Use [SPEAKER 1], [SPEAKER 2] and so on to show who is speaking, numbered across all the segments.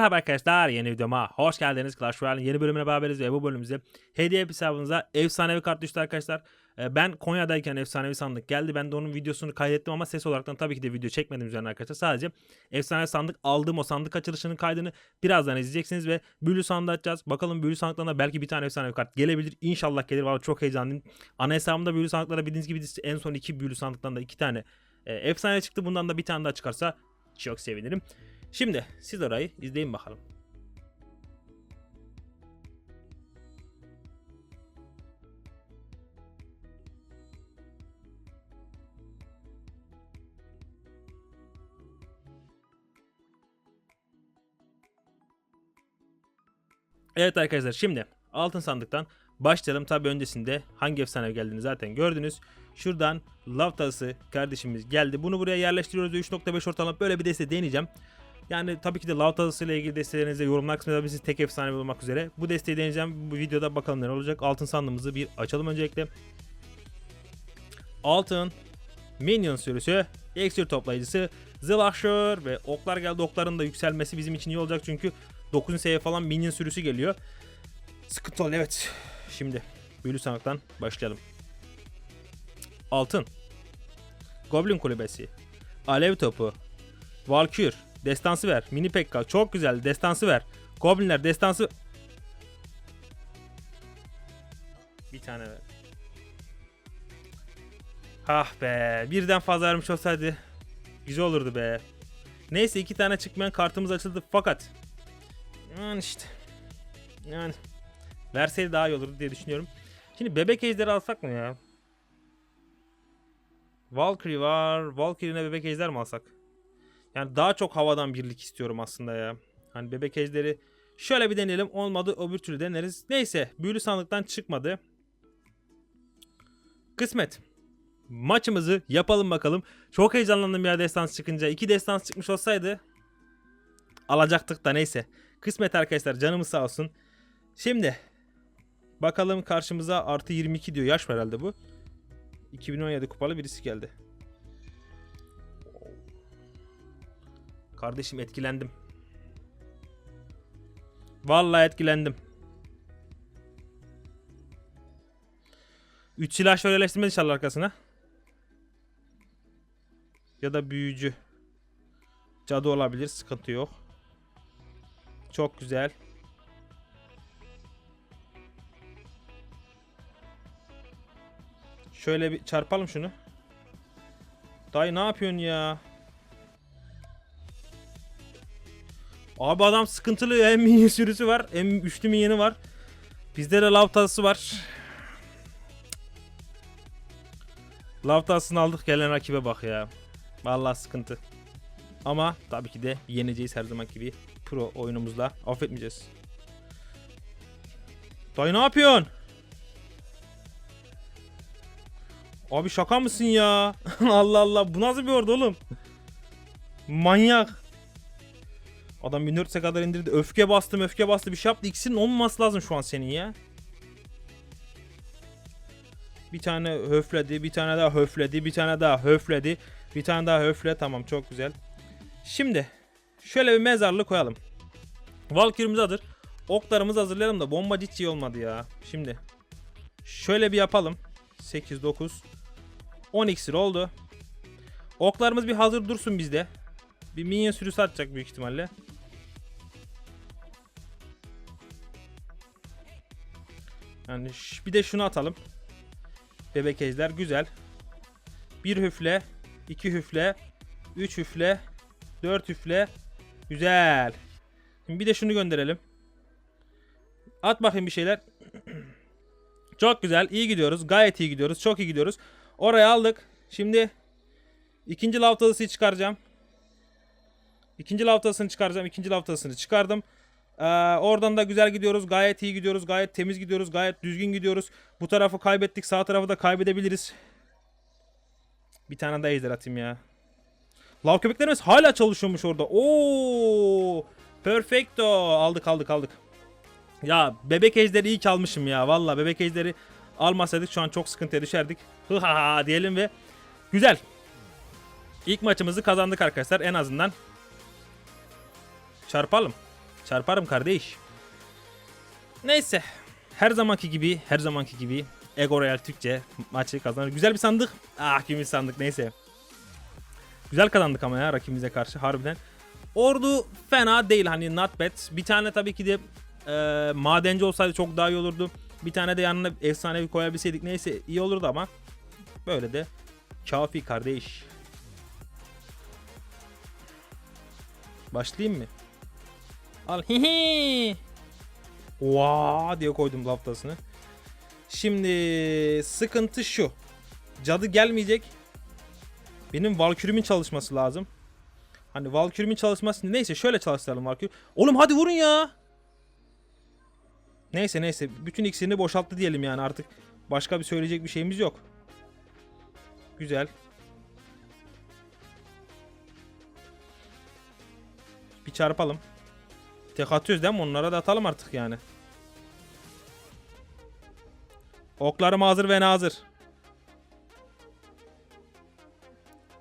[SPEAKER 1] Merhaba arkadaşlar yeni videoma hoş geldiniz. Clash Royale'in yeni bölümüne beraberiz ve bu bölümümüzde hediye hesabınıza efsanevi kart düştü arkadaşlar. Ee, Ben Konya'dayken efsanevi sandık geldi. Ben de onun videosunu kaydettim ama ses olaraktan tabii ki de video çekmedim üzerine arkadaşlar. Sadece efsane sandık aldığım o sandık açılışının kaydını birazdan izleyeceksiniz ve büyülü sandığı açacağız. Bakalım büyülü sandıktan da belki bir tane efsanevi kart gelebilir. İnşallah gelir. Vallahi çok heyecanlıyım. Ana hesabımda büyülü sandıklara bildiğiniz gibi en son iki büyülü sandıktan da iki tane e, efsane çıktı. Bundan da bir tane daha çıkarsa çok sevinirim. Şimdi siz orayı izleyin bakalım. Evet arkadaşlar şimdi altın sandıktan başlayalım. Tabi öncesinde hangi efsane geldiğini zaten gördünüz. Şuradan lav tası kardeşimiz geldi. Bunu buraya yerleştiriyoruz. 3.5 ortalama böyle bir deste deneyeceğim. Yani tabii ki de lav tası ile ilgili destelerinizi yorumlar kısmında siz tek efsane olmak üzere. Bu desteği deneyeceğim. Bu videoda bakalım neler olacak. Altın sandığımızı bir açalım öncelikle. Altın Minion sürüsü, iksir toplayıcısı, Zılaşır ve oklar geldi. Okların da yükselmesi bizim için iyi olacak çünkü 9. seviye falan Minion sürüsü geliyor. Sıkıntı ol evet. Şimdi büyülü sandıktan başlayalım. Altın. Goblin kulübesi. Alev topu. Valkür. Destansı ver. Mini Pekka. Çok güzel. Destansı ver. Goblinler destansı... Bir tane ver. Ah be. Birden fazla vermiş olsaydı güzel olurdu be. Neyse iki tane çıkmayan kartımız açıldı fakat yani işte yani verseydi daha iyi olurdu diye düşünüyorum. Şimdi bebek ejderi alsak mı ya? Valkyrie var. Valkyrie'ne bebek ejder mi alsak? Yani daha çok havadan birlik istiyorum aslında ya. Hani bebek ejderi şöyle bir deneyelim. Olmadı öbür türlü deneriz. Neyse büyülü sandıktan çıkmadı. Kısmet. Maçımızı yapalım bakalım. Çok heyecanlandım ya destans çıkınca. İki destans çıkmış olsaydı alacaktık da neyse. Kısmet arkadaşlar canımız sağ olsun. Şimdi bakalım karşımıza artı 22 diyor. Yaş var herhalde bu. 2017 kupalı birisi geldi. Kardeşim etkilendim. Vallahi etkilendim. 3 silah şöyle yerleştirmez inşallah arkasına. Ya da büyücü. Cadı olabilir sıkıntı yok. Çok güzel. Şöyle bir çarpalım şunu. Dayı ne yapıyorsun ya? Abi adam sıkıntılı hem minyon sürüsü var hem üçlü minyonu var. Bizde de lav tası var. Lav tasını aldık gelen rakibe bak ya. Vallahi sıkıntı. Ama tabii ki de yeneceğiz her zaman gibi pro oyunumuzla. Affetmeyeceğiz. Dayı ne yapıyorsun? Abi şaka mısın ya? Allah Allah bu nasıl bir ordu oğlum? Manyak. Adam 1400'e kadar indirdi. Öfke bastım öfke bastı bir şey yaptı. İkisinin olmaması lazım şu an senin ya. Bir tane höfledi, bir tane daha höfledi, bir tane daha höfledi, bir tane daha höfle. Tamam çok güzel. Şimdi şöyle bir mezarlık koyalım. Valkyrie'miz hazır. Oklarımızı hazırlayalım da bomba hiç iyi olmadı ya. Şimdi şöyle bir yapalım. 8 9 10 iksir oldu. Oklarımız bir hazır dursun bizde. Bir minyon sürüsü atacak büyük ihtimalle. Yani bir de şunu atalım. Bebek ejder güzel. Bir hüfle, iki hüfle, üç hüfle, dört hüfle. Güzel. Şimdi bir de şunu gönderelim. At bakayım bir şeyler. Çok güzel. iyi gidiyoruz. Gayet iyi gidiyoruz. Çok iyi gidiyoruz. Oraya aldık. Şimdi ikinci lavtasını çıkaracağım. İkinci lavtasını çıkaracağım. İkinci lavtasını çıkardım. Ee, oradan da güzel gidiyoruz. Gayet iyi gidiyoruz. Gayet temiz gidiyoruz. Gayet düzgün gidiyoruz. Bu tarafı kaybettik. Sağ tarafı da kaybedebiliriz. Bir tane daha ejder atayım ya. Lav köpeklerimiz hala çalışıyormuş orada. Oo! Perfecto. Aldık aldık aldık. Ya bebek ejderi iyi ki almışım ya. Valla bebek ejderi almasaydık şu an çok sıkıntıya düşerdik. Hı ha ha diyelim ve güzel. İlk maçımızı kazandık arkadaşlar en azından. Çarpalım. Çarparım kardeş. Neyse. Her zamanki gibi, her zamanki gibi Ego Royal Türkçe maçı kazanır. Güzel bir sandık. Ah kimin sandık neyse. Güzel kazandık ama ya rakibimize karşı harbiden. Ordu fena değil hani not bad. Bir tane tabii ki de e, madenci olsaydı çok daha iyi olurdu. Bir tane de yanına efsanevi koyabilseydik neyse iyi olurdu ama böyle de kafi kardeş. Başlayayım mı? Al hihi. Vaa diye koydum laftasını. Şimdi sıkıntı şu. Cadı gelmeyecek. Benim Valkürüm'ün çalışması lazım. Hani Valkürüm'ün çalışması neyse şöyle çalıştıralım Valkür. Oğlum hadi vurun ya. Neyse neyse bütün iksirini boşalttı diyelim yani artık başka bir söyleyecek bir şeyimiz yok. Güzel. Bir çarpalım. Tek atıyoruz değil mi? Onlara da atalım artık yani. Oklarım hazır ve nazır.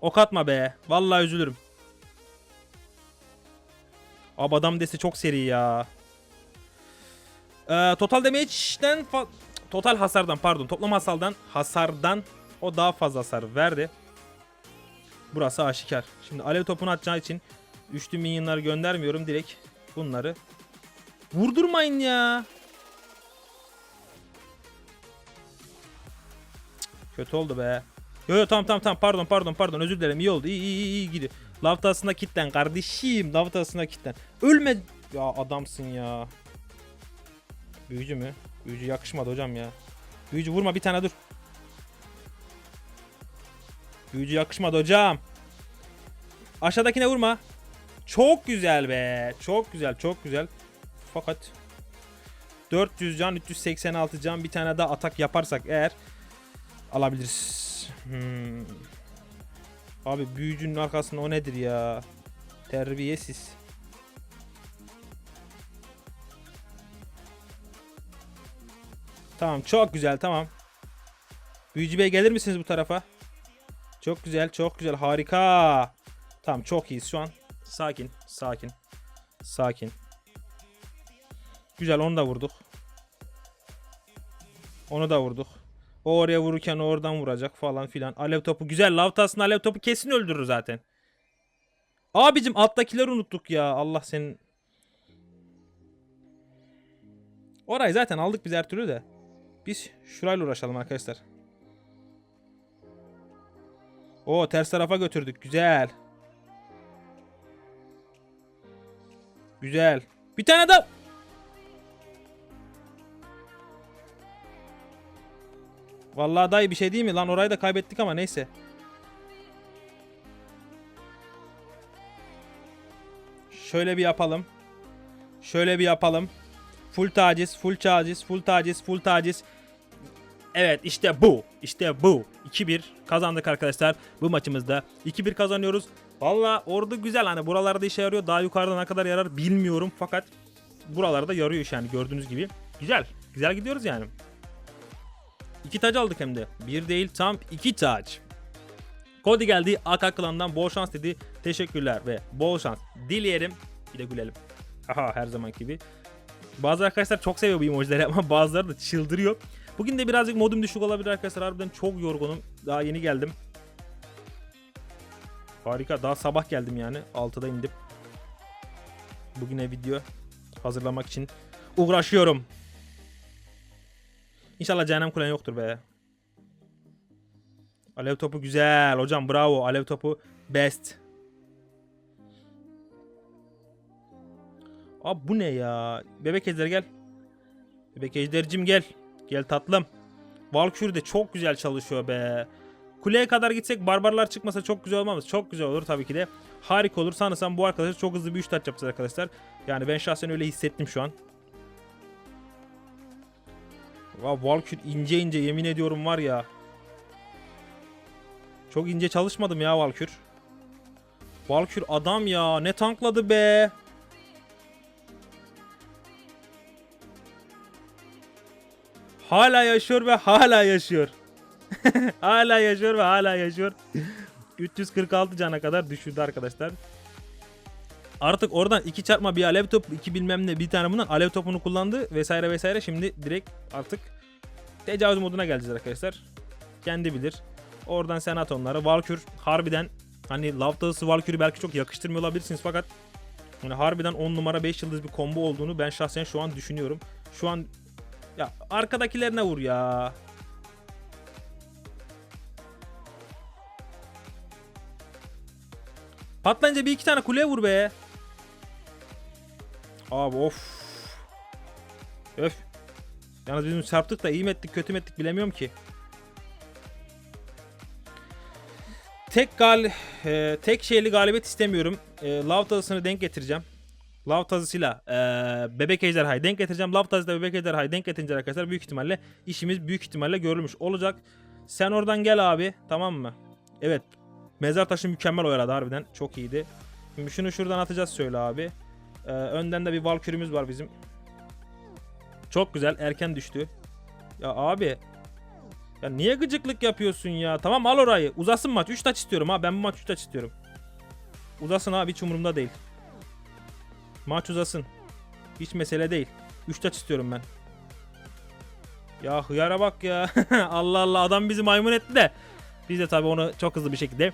[SPEAKER 1] Ok atma be. Vallahi üzülürüm. Abi adam desi çok seri ya. Ee, total damage'den total hasardan pardon toplam hasardan hasardan o daha fazla hasar verdi. Burası aşikar. Şimdi alev topunu atacağı için üçlü minyonları göndermiyorum direkt bunları. Vurdurmayın ya. Kötü oldu be. Yo yo tamam tamam tamam pardon pardon pardon özür dilerim iyi oldu iyi iyi iyi, iyi gidiyor. Laftasına kitlen kardeşim laftasına kitlen. Ölme ya adamsın ya. Büyücü mü? Büyücü yakışmadı hocam ya. Büyücü vurma bir tane dur. Büyücü yakışmadı hocam. Aşağıdakine vurma. Çok güzel be. Çok güzel çok güzel. Fakat 400 can 386 can bir tane daha atak yaparsak eğer alabiliriz. Hmm. Abi büyücünün arkasında o nedir ya? Terbiyesiz. Tamam çok güzel tamam. Büyücü Bey gelir misiniz bu tarafa? Çok güzel çok güzel harika. Tamam çok iyiyiz şu an. Sakin sakin. Sakin. Güzel onu da vurduk. Onu da vurduk. O oraya vururken oradan vuracak falan filan. Alev topu güzel. Lavtasın alev topu kesin öldürür zaten. Abicim alttakileri unuttuk ya. Allah senin. Orayı zaten aldık biz her türlü de. Biz şurayla uğraşalım arkadaşlar. O ters tarafa götürdük. Güzel. Güzel. Bir tane daha. Vallahi dayı bir şey değil mi lan orayı da kaybettik ama neyse. Şöyle bir yapalım. Şöyle bir yapalım. Full taciz, full taciz, full taciz, full taciz. Evet işte bu. İşte bu. 2-1 kazandık arkadaşlar bu maçımızda. 2-1 kazanıyoruz. Valla ordu güzel hani buralarda işe yarıyor. Daha yukarıda ne kadar yarar bilmiyorum fakat buralarda yarıyor iş yani gördüğünüz gibi. Güzel. Güzel gidiyoruz yani. İki taç aldık hem de. Bir değil tam iki taç. Cody geldi. AK Klan'dan bol şans dedi. Teşekkürler ve bol şans dileyelim. Bir de gülelim. Aha her zaman gibi. Bazı arkadaşlar çok seviyor bu emojileri ama bazıları da çıldırıyor. Bugün de birazcık modum düşük olabilir arkadaşlar. Harbiden çok yorgunum. Daha yeni geldim. Harika. Daha sabah geldim yani. 6'da indim. Bugüne video hazırlamak için uğraşıyorum. İnşallah cehennem kulen yoktur be. Alev topu güzel. Hocam bravo. Alev topu best. Abi bu ne ya? Bebek ejder gel. Bebek ejdercim gel. Gel tatlım. Valkür de çok güzel çalışıyor be. Kuleye kadar gitsek barbarlar çıkmasa çok güzel olmaz. Çok güzel olur tabii ki de. Harika olur. Sanırsam bu arkadaşlar çok hızlı bir 3 taç yapacağız arkadaşlar. Yani ben şahsen öyle hissettim şu an. Ya Valkür ince ince yemin ediyorum var ya. Çok ince çalışmadım ya Valkür. Valkür adam ya ne tankladı be. Hala yaşıyor ve hala yaşıyor. hala yaşıyor ve hala yaşıyor. 346 cana kadar düşürdü arkadaşlar. Artık oradan iki çarpma bir alev top, iki bilmem ne bir tane bundan alev topunu kullandı vesaire vesaire. Şimdi direkt artık tecavüz moduna geleceğiz arkadaşlar. Kendi bilir. Oradan sen at onları. Valkür harbiden hani Love Dağısı Valkür'ü belki çok yakıştırmıyor olabilirsiniz fakat hani harbiden 10 numara 5 yıldız bir combo olduğunu ben şahsen şu an düşünüyorum. Şu an ya arkadakilerine vur ya. Patlayınca bir iki tane kuleye vur be. Abi of. Öf. Yalnız bizim çarptık da iyi mi ettik kötü mü ettik bilemiyorum ki. Tek gal e, tek şeyli galibiyet istemiyorum. E, Lav tazısını denk getireceğim. Lav tazısıyla e, bebek ejderhayı denk getireceğim. Lav tazısıyla bebek ejderhayı denk getirince arkadaşlar büyük ihtimalle işimiz büyük ihtimalle görülmüş olacak. Sen oradan gel abi tamam mı? Evet. Mezar taşı mükemmel oyaladı harbiden. Çok iyiydi. Şimdi şunu şuradan atacağız şöyle abi. Ee, önden de bir valkürümüz var bizim. Çok güzel. Erken düştü. Ya abi. Ya niye gıcıklık yapıyorsun ya? Tamam al orayı. Uzasın maç. 3 taç istiyorum ha. Ben bu maç 3 taç istiyorum. Uzasın abi hiç umurumda değil. Maç uzasın. Hiç mesele değil. 3 taç istiyorum ben. Ya hıyara bak ya. Allah Allah adam bizi maymun etti de. Biz de tabii onu çok hızlı bir şekilde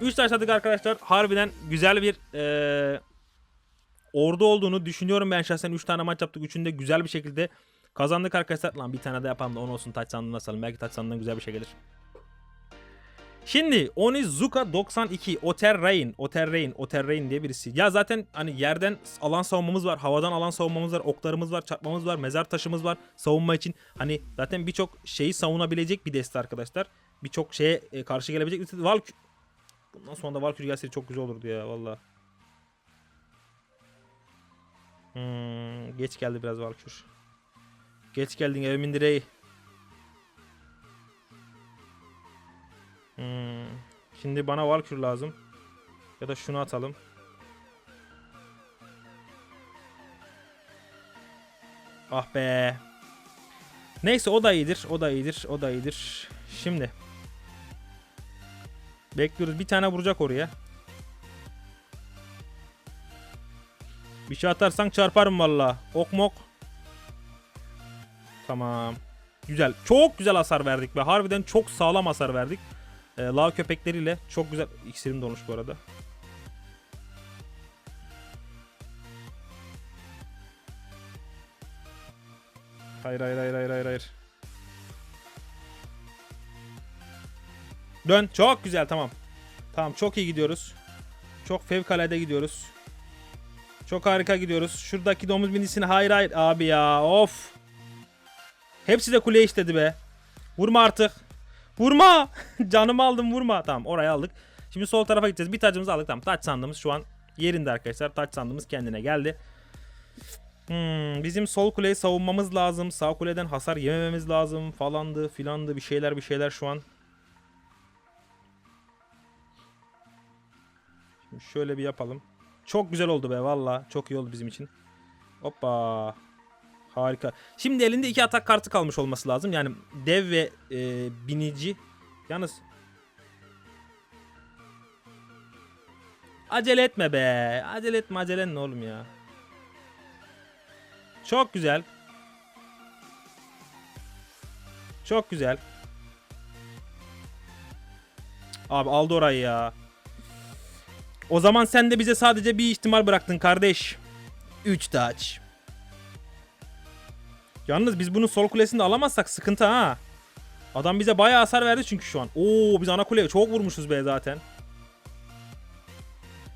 [SPEAKER 1] 3 taşladık arkadaşlar. Harbiden güzel bir eee, ordu olduğunu düşünüyorum ben şahsen. 3 tane maç yaptık. Üçünü de güzel bir şekilde kazandık arkadaşlar. Lan bir tane de yapalım da 10 olsun taç sandığına asalım. Belki taç sandığından güzel bir şey gelir. Şimdi Onizuka 92 Oterrain, Oterrain, Oterrain diye birisi. Ya zaten hani yerden alan savunmamız var, havadan alan savunmamız var, oklarımız var, çarpmamız var, mezar taşımız var savunma için. Hani zaten birçok şeyi savunabilecek bir deste arkadaşlar. Birçok şeye e, karşı gelebilecek deste. Valk Bundan sonra da Valkyrie gelseydi çok güzel olurdu ya valla. Hmm, geç geldi biraz Valkyrie. Geç geldin evimin direği. Hmm, şimdi bana Valkyrie lazım. Ya da şunu atalım. Ah be. Neyse o da iyidir. O da iyidir. O da iyidir. Şimdi. Bekliyoruz. Bir tane vuracak oraya. Bir şey atarsan çarparım valla. Ok mok. Tamam. Güzel. Çok güzel hasar verdik ve harbiden çok sağlam hasar verdik. Ee, lav köpekleriyle çok güzel. İksirim dolmuş bu arada. Hayır hayır hayır hayır hayır hayır. Dön. Çok güzel tamam. Tamam çok iyi gidiyoruz. Çok fevkalade gidiyoruz. Çok harika gidiyoruz. Şuradaki domuz minisini hayır hayır abi ya of. Hepsi de kuleye işledi be. Vurma artık. Vurma. Canımı aldım vurma. Tamam oraya aldık. Şimdi sol tarafa gideceğiz. Bir tacımızı aldık. Tamam taç sandığımız şu an yerinde arkadaşlar. Taç sandığımız kendine geldi. Hmm, bizim sol kuleyi savunmamız lazım. Sağ kuleden hasar yemememiz lazım. Falandı filandı bir şeyler bir şeyler şu an. Şöyle bir yapalım. Çok güzel oldu be valla. Çok iyi oldu bizim için. Hoppa. Harika. Şimdi elinde iki atak kartı kalmış olması lazım. Yani dev ve e, binici. Yalnız Acele etme be. Acele etme acelen ne oğlum ya. Çok güzel. Çok güzel. Abi aldı orayı ya. O zaman sen de bize sadece bir ihtimal bıraktın kardeş. 3 taç. Yalnız biz bunun sol kulesini de alamazsak sıkıntı ha. Adam bize bayağı hasar verdi çünkü şu an. Oo biz ana kuleye çok vurmuşuz be zaten.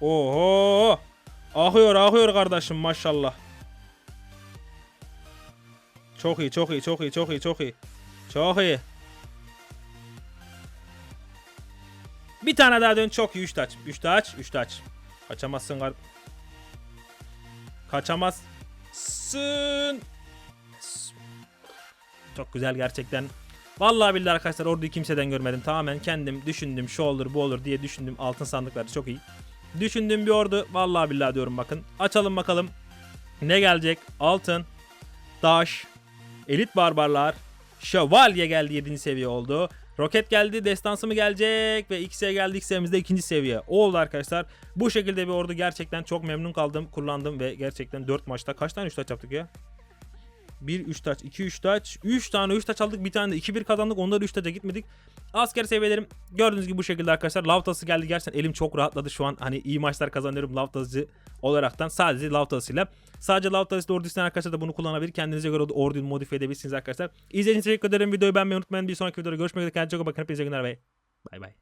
[SPEAKER 1] Oho. Ahıyor ahıyor kardeşim maşallah. Çok iyi çok iyi çok iyi çok iyi çok iyi. Çok iyi. Bir tane daha dön çok iyi 3 taç. 3 taç 3 taç. Kaçamazsın kar. Kaçamazsın. Çok güzel gerçekten. Vallahi billahi arkadaşlar orduyu kimseden görmedim. Tamamen kendim düşündüm şu olur bu olur diye düşündüm. Altın sandıkları çok iyi. Düşündüğüm bir ordu. Vallahi billahi diyorum bakın. Açalım bakalım. Ne gelecek? Altın. Taş. Elit barbarlar. Şövalye geldi 7. seviye oldu. Roket geldi, destansı mı gelecek ve X'e geldi. X'imiz de ikinci seviye. Oldu arkadaşlar. Bu şekilde bir ordu gerçekten çok memnun kaldım. Kullandım ve gerçekten 4 maçta kaç tane 3 taç yaptık ya? 1 3 taç, 2 3 taç, 3 tane 3 taç aldık. Bir tane de 2-1 kazandık. Onda da 3 taça gitmedik. Asker seviyelerim gördüğünüz gibi bu şekilde arkadaşlar. Lavtası geldi gerçekten elim çok rahatladı şu an. Hani iyi maçlar kazanıyorum Lavtası olaraktan. Sadece Lavtasıyla. Sadece Lavtasıyla ordu isteyen arkadaşlar da bunu kullanabilir. Kendinize göre orduyu modifiye edebilirsiniz arkadaşlar. İzlediğiniz için teşekkür ederim. Videoyu beğenmeyi unutmayın. Bir sonraki videoda görüşmek üzere. Kendinize çok bakın. Hepinize günler bay bay.